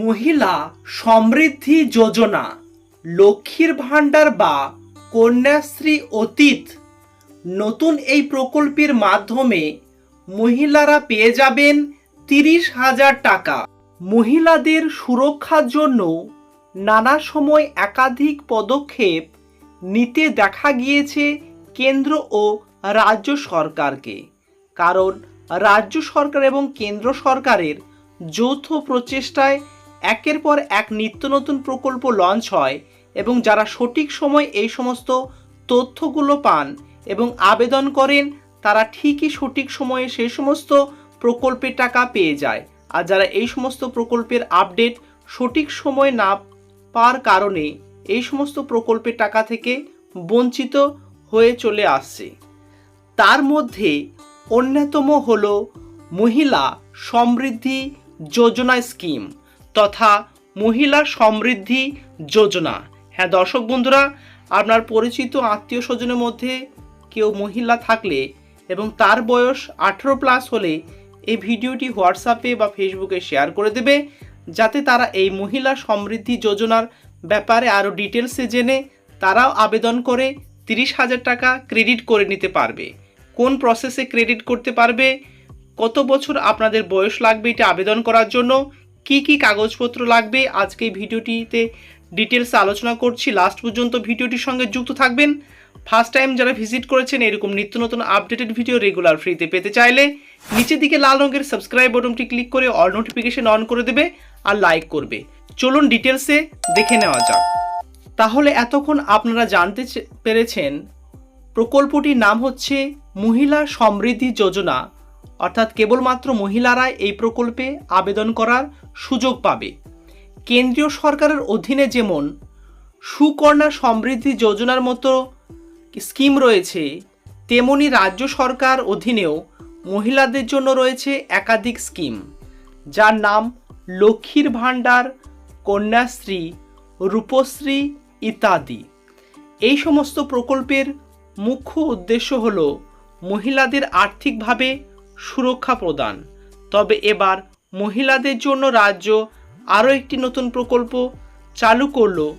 মহিলা সমৃদ্ধি যোজনা, লক্ষ্মীর ভাণ্ডার বা কন্যাশ্রী অতীত। নতুন এই প্রকল্পের মাধ্যমে মহিলারা পেয়ে যাবেন তিরিশ হাজার টাকা। মহিলাদের সুরক্ষার জন্য নানা সময় একাধিক পদক্ষেপ নিতে দেখা গিয়েছে কেন্দ্র ও রাজ্য সরকারকে। কারণ রাজ্য সরকার এবং কেন্দ্র সরকারের যৌথ প্রচেষ্টায় একের পর এক নিত্য নতুন প্রকল্প লঞ্চ হয় এবং যারা সঠিক সময় এই সমস্ত তথ্যগুলো পান এবং আবেদন করেন, তারা ঠিকই সঠিক সময়ে সেই সমস্ত প্রকল্পের টাকা পেয়ে যায়। আর যারা এই সমস্ত প্রকল্পের আপডেট সঠিক সময় না পাওয়ার কারণে এই সমস্ত প্রকল্পের টাকা থেকে বঞ্চিত হয়ে চলে আসছে। তার মধ্যে অন্যতম হল মহিলা সমৃদ্ধি যোজনা স্কিম। তথা মহিলা সমৃদ্ধি যোজনা। হ্যাঁ দর্শক বন্ধুরা, আপনার পরিচিত আত্মীয় স্বজনের মধ্যে কেউ মহিলা থাকলে এবং তার বয়স আঠেরো প্লাস হলে এই ভিডিওটি হোয়াটসঅ্যাপে বা ফেসবুকে শেয়ার করে দেবে, যাতে তারা এই মহিলা সমৃদ্ধি যোজনার ব্যাপারে আরও ডিটেলসে জেনে তারাও আবেদন করে তিরিশ হাজার টাকা ক্রেডিট করে নিতে পারবে। কোন প্রসেসে ক্রেডিট করতে পারবে? কত বছর আপনাদের বয়স লাগবে এটা আবেদন করার জন্য? কি কি কাগজপত্র লাগবে? আজকে ভিডিওটিতে ডিটেলসে আলোচনা করছি। লাস্ট পর্যন্ত ভিডিওটির সঙ্গে যুক্ত থাকবেন। ফার্স্ট টাইম যারা ভিজিট করেছেন, এরকম নিত্য নতুন আপডেটেড ভিডিও রেগুলার ফ্রিতে পেতে চাইলে নিচের দিকে লাল রঙের সাবস্ক্রাইব বটনটি ক্লিক করে অল নোটিফিকেশন অন করে দেবে আর লাইক করবে। চলুন ডিটেলসে দেখে নেওয়া যাক। তাহলে এতক্ষণ আপনারা জানতে পেরেছেন প্রকল্পটির নাম হচ্ছে মহিলা সমৃদ্ধি যোজনা। অর্থাৎ কেবলমাত্র মহিলারাই এই প্রকল্পে আবেদন করার সুযোগ পাবে। কেন্দ্রীয় সরকারের অধীনে যেমন সুকন্যা সমৃদ্ধি যোজনার মতো স্কিম রয়েছে, তেমনি রাজ্য সরকার অধীনেও মহিলাদের জন্য রয়েছে একাধিক স্কিম, যার নাম লক্ষ্মীর ভাণ্ডার, কন্যাশ্রী, রূপশ্রী ইত্যাদি। এই সমস্ত প্রকল্পের মুখ্য উদ্দেশ্য হল মহিলাদের আর্থিকভাবে সুরক্ষা প্রদান। তবে এবার মহিলাদের জন্য রাজ্য আরও একটি নতুন প্রকল্প চালু করল,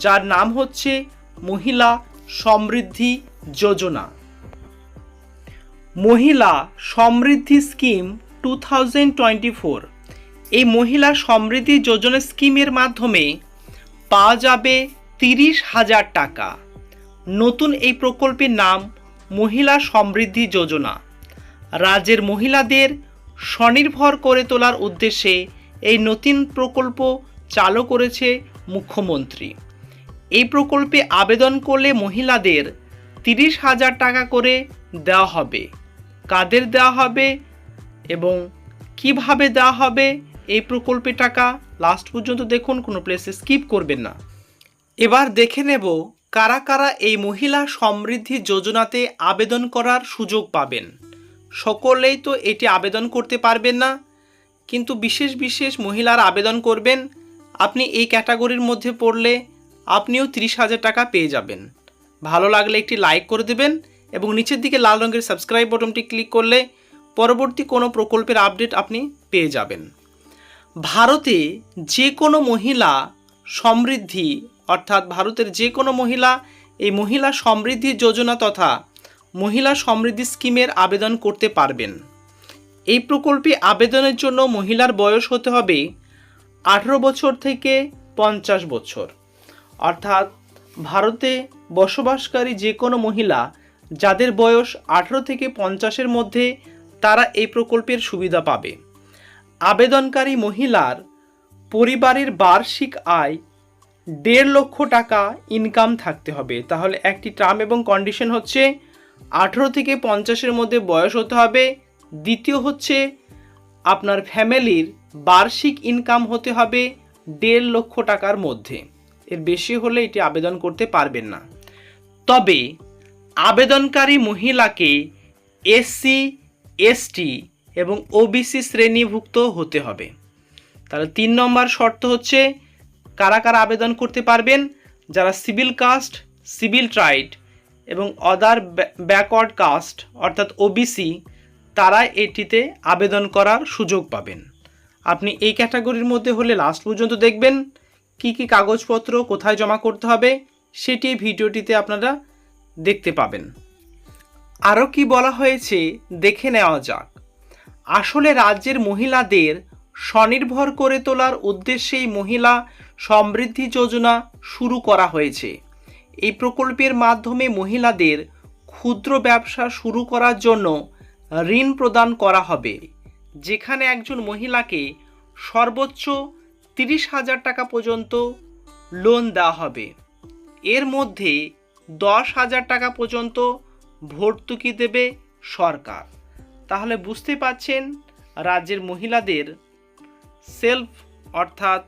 যার নাম হচ্ছে মহিলা সমৃদ্ধি যোজনা। মহিলা সমৃদ্ধি scheme two thousand twenty four. এই মহিলা সমৃদ্ধি যোজনা স্কিমের মাধ্যমে পাওয়া যাবে তিরিশ হাজার টাকা। নতুন এই প্রকল্পের নাম মহিলা সমৃদ্ধি যোজনা। রাজ্যের মহিলাদের স্বনির্ভর করে তোলার উদ্দেশ্যে এই নতুন প্রকল্প চালু করেছে মুখ্যমন্ত্রী। এই প্রকল্পে আবেদন করলে মহিলাদের তিরিশ হাজার টাকা করে দেওয়া হবে। কাদের দেওয়া হবে এবং কীভাবে দেওয়া হবে এই প্রকল্পে টাকা লাস্ট পর্যন্ত দেখুন, কোনো প্লেসে স্কিপ করবেন না। এবার দেখে নেব কারা কারা এই মহিলা সমৃদ্ধি যোজনাতে আবেদন করার সুযোগ পাবেন। সকলেই তো এটি আবেদন করতে পারবেন না। কিন্তু বিশেষ বিশেষ মহিলার আবেদন করবেন। আপনি এই ক্যাটাগরির মধ্যে পড়লে আপনিও তিরিশ হাজার টাকা পেয়ে যাবেন। ভালো লাগলে একটি লাইক করে দেবেন এবং নিচের দিকে লাল রঙের সাবস্ক্রাইব বটনটি ক্লিক করলে পরবর্তী কোনো প্রকল্পের আপডেট আপনি পেয়ে যাবেন। ভারতে যে কোনো মহিলা সমৃদ্ধি, অর্থাৎ ভারতের যে কোনো মহিলা এই মহিলা সমৃদ্ধি যোজনা তথা মহিলা সমৃদ্ধি স্কিমের আবেদন করতে পারবেন। এই প্রকল্পে আবেদনের জন্য মহিলার বয়স হতে হবে আঠেরো বছর থেকে পঞ্চাশ বছর। অর্থাৎ ভারতে বসবাসকারী যে কোনো মহিলা যাদের বয়স আঠেরো থেকে পঞ্চাশের মধ্যে তারা এই প্রকল্পের সুবিধা পাবে। আবেদনকারী মহিলার পরিবারের বার্ষিক আয় দেড় লক্ষ টাকা ইনকাম থাকতে হবে। তাহলে একটি টার্ম এবং কন্ডিশন হচ্ছে আঠেরো থেকে পঞ্চাশের মধ্যে বয়স হতে হবে। দ্বিতীয় হচ্ছে, আপনার ফ্যামিলির বার্ষিক ইনকাম হতে হবে দেড় লক্ষ টাকার মধ্যে। এর বেশি হলে এটি আবেদন করতে পারবেন না। তবে আবেদনকারী মহিলাকে এসসি এসটি এবং ওবিসি শ্রেণীভুক্ত হতে হবে। তাহলে তিন নম্বর শর্ত হচ্ছে, কারা কারা আবেদন করতে পারবেন? যারা সিভিল কাস্ট, সিভিল ট্রাইড এবং অদার ব্যাকওয়ার্ড কাস্ট অর্থাৎ ওবিসি তারা এটিতে আবেদন করার সুযোগ পাবেন। আপনি এই ক্যাটাগরির মধ্যে হলে লাস্ট পর্যন্ত দেখবেন কি কি কাগজপত্র কোথায় জমা করতে হবে, সেটি ভিডিওটিতে আপনারা দেখতে পাবেন। আরও কি বলা হয়েছে দেখে নেওয়া যাক। আসলে রাজ্যের মহিলাদের স্বনির্ভর করে তোলার উদ্দেশ্যেই মহিলা সমৃদ্ধি যোজনা শুরু করা হয়েছে। এই প্রকল্পের মাধ্যমে মহিলাদের ক্ষুদ্র ব্যবসা শুরু করার জন্য ঋণ প্রদান করা হবে। যেখানে একজন মহিলাকে সর্বোচ্চ তিরিশ হাজার টাকা পর্যন্ত লোন দেওয়া হবে। এর মধ্যে দশ হাজার টাকা পর্যন্ত ভর্তুকি দেবে সরকার। তাহলে বুঝতে পাচ্ছেন রাজ্যের মহিলাদের সেলফ অর্থাৎ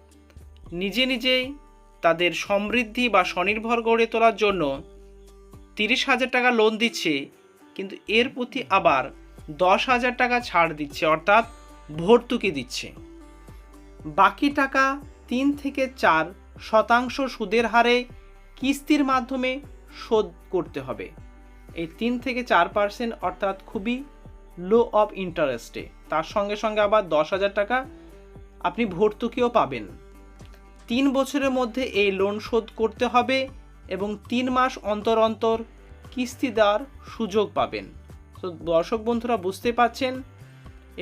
নিজে নিজেই তাদের সমৃদ্ধি বা স্বনির্ভর গড়ে তোলার জন্য তিরিশ হাজার টাকা লোন দিচ্ছে, কিন্তু এর প্রতি আবার দশ হাজার টাকা ছাড় দিচ্ছে, অর্থাৎ ভর্তুকি দিচ্ছে। বাকি টাকা তিন থেকে চার শতাংশ সুদের হারে কিস্তির মাধ্যমে শোধ করতে হবে। এই তিন থেকে চার পার্সেন্ট অর্থাৎ খুবই লো অফ ইন্টারেস্টে তার সঙ্গে সঙ্গে আবার দশ হাজার টাকা আপনি ভর্তুকিও পাবেন। তিন বছরের মধ্যে এই লোন শোধ করতে হবে এবং তিন মাস অন্তর অন্তর কিস্তি দেওয়ার সুযোগ পাবেন। তো দর্শক বন্ধুরা, বুঝতে পাচ্ছেন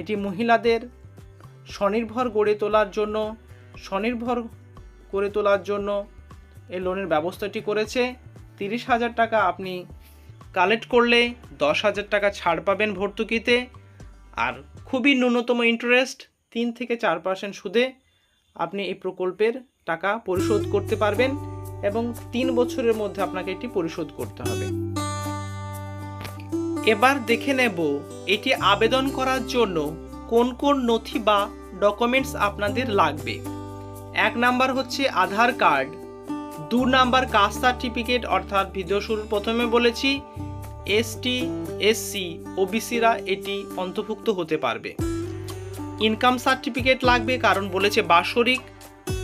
এটি মহিলাদের স্বনির্ভর গড়ে তোলার জন্য, স্বনির্ভর করে তোলার জন্য এই লোনের ব্যবস্থাটি করেছে। তিরিশ হাজার টাকা আপনি কালেক্ট করলে দশ হাজার টাকা ছাড় পাবেন ভর্তুকিতে। আর খুবই ন্যূনতম ইন্টারেস্ট তিন থেকে চার পার্সেন্ট সুদে আপনি এই প্রকল্পের টাকা পরিশোধ করতে পারবেন এবং তিন বছরের মধ্যে আপনাকে এটি পরিশোধ করতে হবে। এবার দেখে নেব এটি আবেদন করার জন্য কোন কোন নথি বা ডকুমেন্টস আপনাদের লাগবে। এক নাম্বার হচ্ছে আধার কার্ড, দু নাম্বার কাস্ট সার্টিফিকেট অর্থাৎ ভিডিও শুরুর প্রথমে বলেছি এসটি এসসি ওবিসিরা এটি অন্তর্ভুক্ত হতে পারবে। ইনকাম সার্টিফিকেট লাগবে কারণ বলেছে বাৎসরিক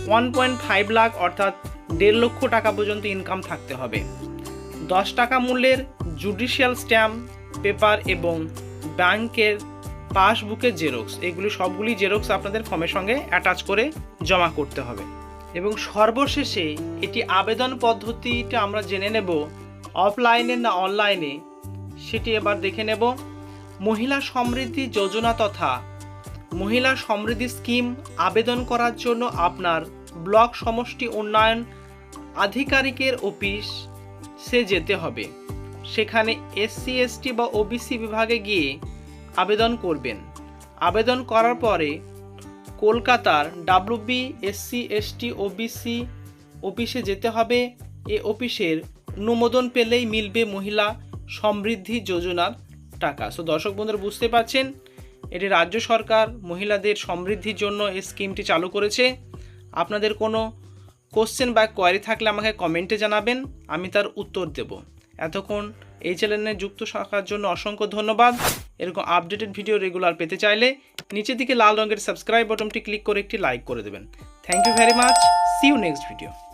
ওয়ান পয়েন্ট ফাইভ লাখ অর্থাৎ দেড় লক্ষ টাকা পর্যন্ত ইনকাম থাকতে হবে। দশ টাকা মূল্যের জুডিশিয়াল স্ট্যাম্প পেপার এবং ব্যাংকের পাসবুকের জেরক্স এগুলি সবগুলি জেরক্স আপনাদের ফর্মের সঙ্গে অ্যাটাচ করে জমা করতে হবে। এবং সর্বশেষে এটি আবেদন পদ্ধতিটা আমরা জেনে নেব অফলাইনে না অনলাইনে সেটি এবার দেখে নেব। মহিলা সমৃদ্ধি যোজনা তথা মহিলা সমৃদ্ধি স্কিম আবেদন করার জন্য আপনার ব্লক সমষ্টি উন্নয়ন আধিকারিকের অফিস সে যেতে হবে। সেখানে এসসি, এসটি বা ওবিসি বিভাগে গিয়ে আবেদন করবেন। আবেদন করার পরে কলকাতার ডাব্লিউবি এসসি, এসটি, ওবিসি অফিসে যেতে হবে। এ অফিসের অনুমোদন পেলেই মিলবে মহিলা সমৃদ্ধি যোজনার টাকা। সো দর্শক বন্ধুরা, বুঝতে পারছেন? এটি রাজ্য সরকার মহিলাদের সমৃদ্ধির জন্য এই স্কিমটি চালু করেছে। আপনাদের কোনো কোশ্চেন বা কোয়ারি থাকলে আমাকে কমেন্টে জানাবেন, আমি তার উত্তর দেব। এতক্ষণ এই চ্যানেলে যুক্ত থাকার জন্য অসংখ্য ধন্যবাদ। এরকম আপডেটেড ভিডিও রেগুলার পেতে চাইলে নিচের দিকে লাল রঙের সাবস্ক্রাইব বটনটি ক্লিক করে একটি লাইক করে দেবেন। Thank you very much see you next video